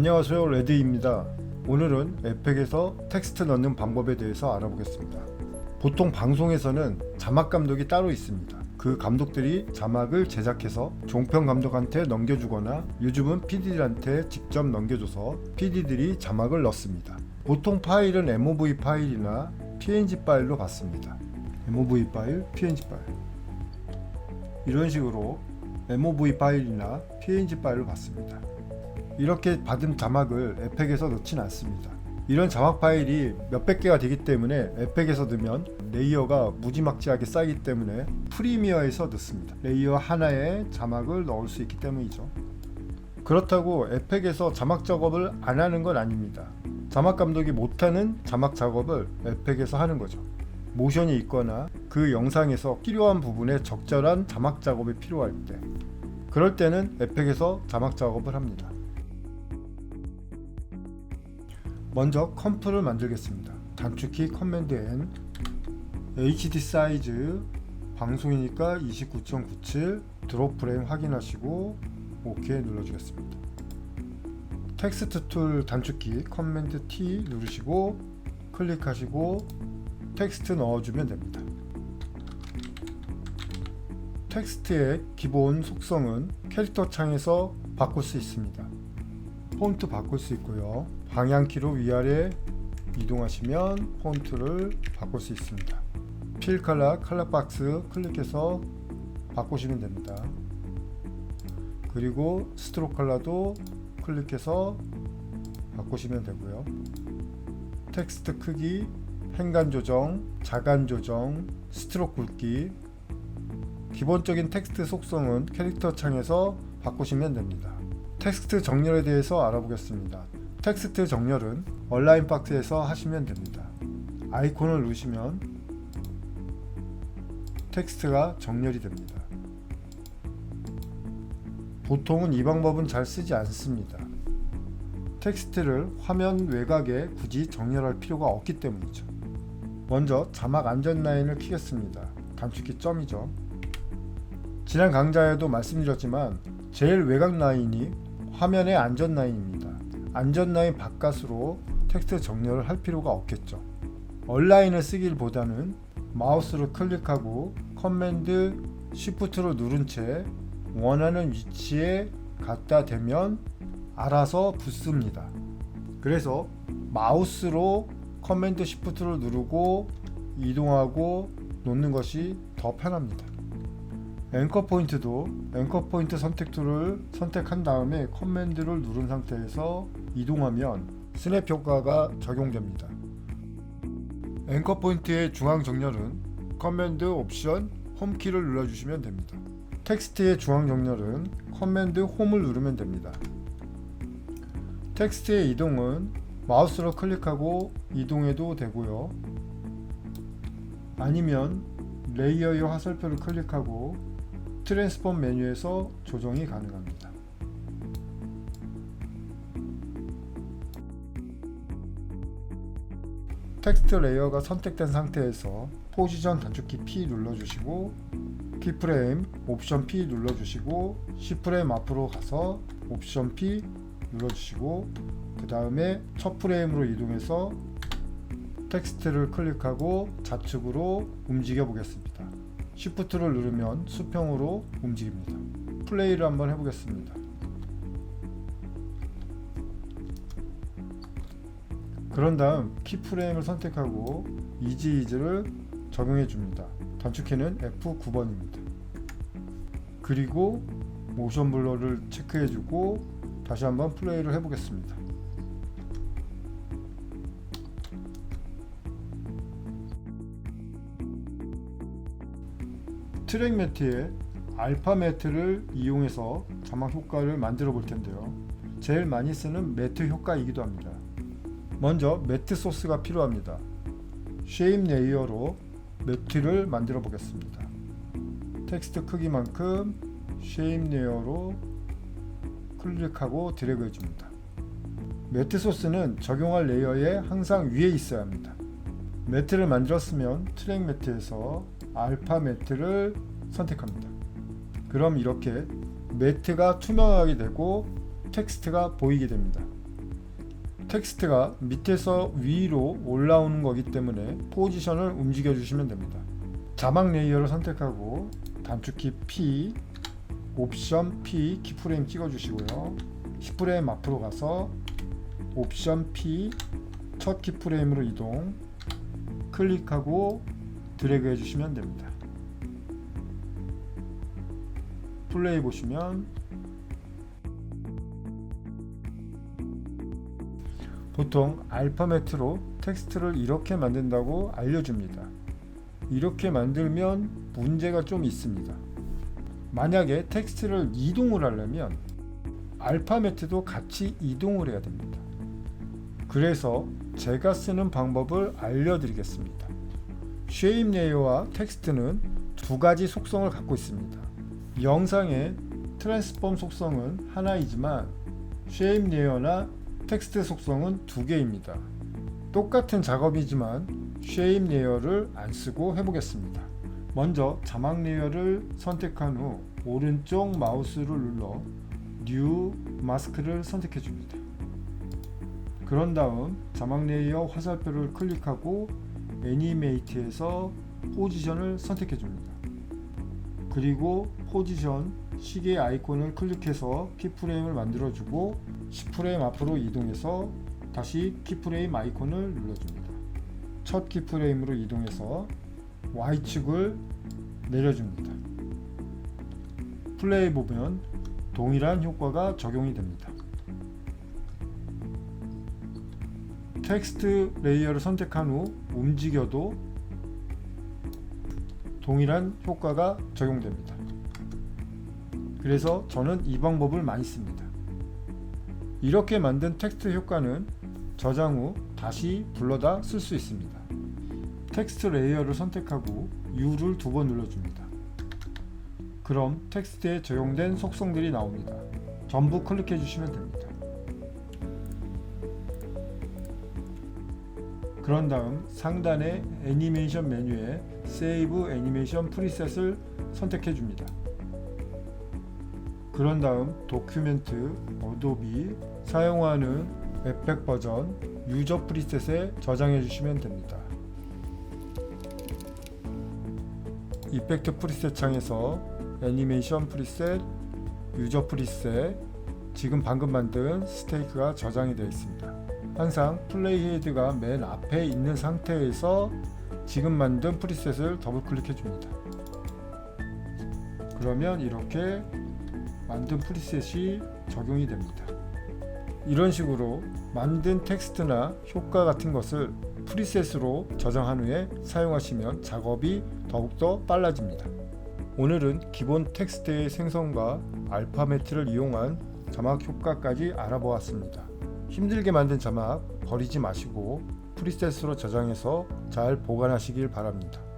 안녕하세요 레드입니다. 오늘은 에펙에서 텍스트 넣는 방법에 대해서 알아보겠습니다. 보통 방송에서는 자막 감독이 따로 있습니다. 그 감독들이 자막을 제작해서 종편 감독한테 넘겨주거나 요즘은 PD들한테 직접 넘겨줘서 PD들이 자막을 넣습니다. 보통 파일은 MOV 파일이나 PNG 파일로 받습니다. MOV 파일, PNG 파일. 이런 식으로 MOV 파일이나 PNG 파일로 받습니다 이렇게 받은 자막을 에펙에서 넣진 않습니다. 이런 자막 파일이 몇백 개가 되기 때문에 에펙에서 넣으면 레이어가 무지막지하게 쌓이기 때문에 프리미어에서 넣습니다. 레이어 하나에 자막을 넣을 수 있기 때문이죠. 그렇다고 에펙에서 자막 작업을 안 하는 건 아닙니다. 자막 감독이 못하는 자막 작업을 에펙에서 하는 거죠. 모션이 있거나 그 영상에서 필요한 부분에 적절한 자막 작업이 필요할 때 그럴 때는 에펙에서 자막 작업을 합니다. 먼저 컴프를 만들겠습니다. 단축키 커맨드 N HD 사이즈 방송이니까 29.97 드롭 프레임 확인하시고 OK 눌러주겠습니다. 텍스트 툴 단축키 커맨드 T 누르시고 클릭하시고 텍스트 넣어주면 됩니다. 텍스트의 기본 속성은 캐릭터 창에서 바꿀 수 있습니다. 폰트 바꿀 수 있고요. 방향키로 위아래 이동하시면 폰트를 바꿀 수 있습니다. 필 컬러, 컬러 박스 클릭해서 바꾸시면 됩니다. 그리고 스트로크 컬러도 클릭해서 바꾸시면 되고요. 텍스트 크기, 행간 조정, 자간 조정, 스트로크 굵기 기본적인 텍스트 속성은 캐릭터 창에서 바꾸시면 됩니다. 텍스트 정렬에 대해서 알아보겠습니다. 텍스트 정렬은 온라인 박스에서 하시면 됩니다. 아이콘을 누르시면 텍스트가 정렬이 됩니다. 보통은 이 방법은 잘 쓰지 않습니다. 텍스트를 화면 외곽에 굳이 정렬할 필요가 없기 때문이죠. 먼저 자막 안전 라인을 키겠습니다. 단축키 점이죠. 지난 강좌에도 말씀드렸지만 제일 외곽 라인이 화면의 안전 라인입니다. 안전 라인 바깥으로 텍스트 정렬을 할 필요가 없겠죠. 얼라인을 쓰기보다는 마우스를 클릭하고 커맨드 쉬프트를 누른 채 원하는 위치에 갖다 대면 알아서 붙습니다. 그래서 마우스로 커맨드 쉬프트를 누르고 이동하고 놓는 것이 더 편합니다. 앵커 포인트도 앵커 포인트 선택 툴을 선택한 다음에 커맨드를 누른 상태에서 이동하면 스냅 효과가 적용됩니다. 앵커 포인트의 중앙 정렬은 커맨드 옵션 홈키를 눌러주시면 됩니다. 텍스트의 중앙 정렬은 커맨드 홈을 누르면 됩니다. 텍스트의 이동은 마우스로 클릭하고 이동해도 되고요. 아니면 레이어의 화살표를 클릭하고 트랜스폼 메뉴에서 조정이 가능합니다. 텍스트 레이어가 선택된 상태에서 포지션 단축키 P 눌러주시고 키프레임 옵션 P 눌러주시고 C프레임 앞으로 가서 옵션 P 눌러주시고 그 다음에 첫 프레임으로 이동해서 텍스트를 클릭하고 좌측으로 움직여 보겠습니다. Shift를 누르면 수평으로 움직입니다. 플레이를 한번 해보겠습니다. 그런 다음 키프레임을 선택하고 이지 이즈를 적용해 줍니다. 단축키는 F9번입니다. 그리고 모션 블러를 체크해 주고 다시 한번 플레이를 해 보겠습니다. 트랙 매트에 알파 매트를 이용해서 자막 효과를 만들어 볼 텐데요. 제일 많이 쓰는 매트 효과이기도 합니다. 먼저 매트 소스가 필요합니다. 쉐입 레이어로 매트를 만들어 보겠습니다. 텍스트 크기만큼 쉐입 레이어로 클릭하고 드래그 해줍니다. 매트 소스는 적용할 레이어에 항상 위에 있어야 합니다. 매트를 만들었으면 트랙 매트에서 알파 매트를 선택합니다. 그럼 이렇게 매트가 투명하게 되고 텍스트가 보이게 됩니다. 텍스트가 밑에서 위로 올라오는 거기 때문에 포지션을 움직여 주시면 됩니다. 자막 레이어를 선택하고 단축키 P, 옵션 P 키프레임 찍어 주시고요. 10프레임 앞으로 가서 옵션 P 첫 키프레임으로 이동 클릭하고 드래그 해주시면 됩니다. 플레이 보시면 보통 알파매트로 텍스트를 이렇게 만든다고 알려줍니다. 이렇게 만들면 문제가 좀 있습니다. 만약에 텍스트를 이동을 하려면 알파매트도 같이 이동을 해야 됩니다. 그래서 제가 쓰는 방법을 알려드리겠습니다. 쉐입 레이어와 텍스트는 두 가지 속성을 갖고 있습니다. 영상의 트랜스폼 속성은 하나이지만 쉐입 레이어나 텍스트 속성은 두 개입니다. 똑같은 작업이지만 쉐입 레이어를 안 쓰고 해보겠습니다. 먼저 자막 레이어를 선택한 후 오른쪽 마우스를 눌러 뉴 마스크를 선택해 줍니다. 그런 다음 자막 레이어 화살표를 클릭하고 애니메이트에서 포지션을 선택해 줍니다. 그리고 포지션 시계 아이콘을 클릭해서 키프레임을 만들어 주고 10프레임 앞으로 이동해서 다시 키프레임 아이콘을 눌러줍니다. 첫 키프레임으로 이동해서 Y축을 내려줍니다. 플레이 보면 동일한 효과가 적용이 됩니다. 텍스트 레이어를 선택한 후 움직여도 동일한 효과가 적용됩니다. 그래서 저는 이 방법을 많이 씁니다. 이렇게 만든 텍스트 효과는 저장 후 다시 불러다 쓸 수 있습니다. 텍스트 레이어를 선택하고 U를 두 번 눌러줍니다. 그럼 텍스트에 적용된 속성들이 나옵니다. 전부 클릭해 주시면 됩니다. 그런 다음 상단의 애니메이션 메뉴에 세이브 애니메이션 프리셋을 선택해 줍니다. 그런 다음 도큐멘트, 어도비, 사용하는 웹백 버전, 유저 프리셋에 저장해 주시면 됩니다. 이펙트 프리셋 창에서 애니메이션 프리셋, 유저 프리셋, 지금 방금 만든 스테이크가 저장이 되어 있습니다. 항상 플레이 헤드가 맨 앞에 있는 상태에서 지금 만든 프리셋을 더블 클릭해 줍니다. 그러면 이렇게 만든 프리셋이 적용이 됩니다. 이런 식으로 만든 텍스트나 효과 같은 것을 프리셋으로 저장한 후에 사용하시면 작업이 더욱더 빨라집니다. 오늘은 기본 텍스트의 생성과 알파매트를 이용한 자막 효과까지 알아보았습니다. 힘들게 만든 자막 버리지 마시고 프리셋으로 저장해서 잘 보관하시길 바랍니다.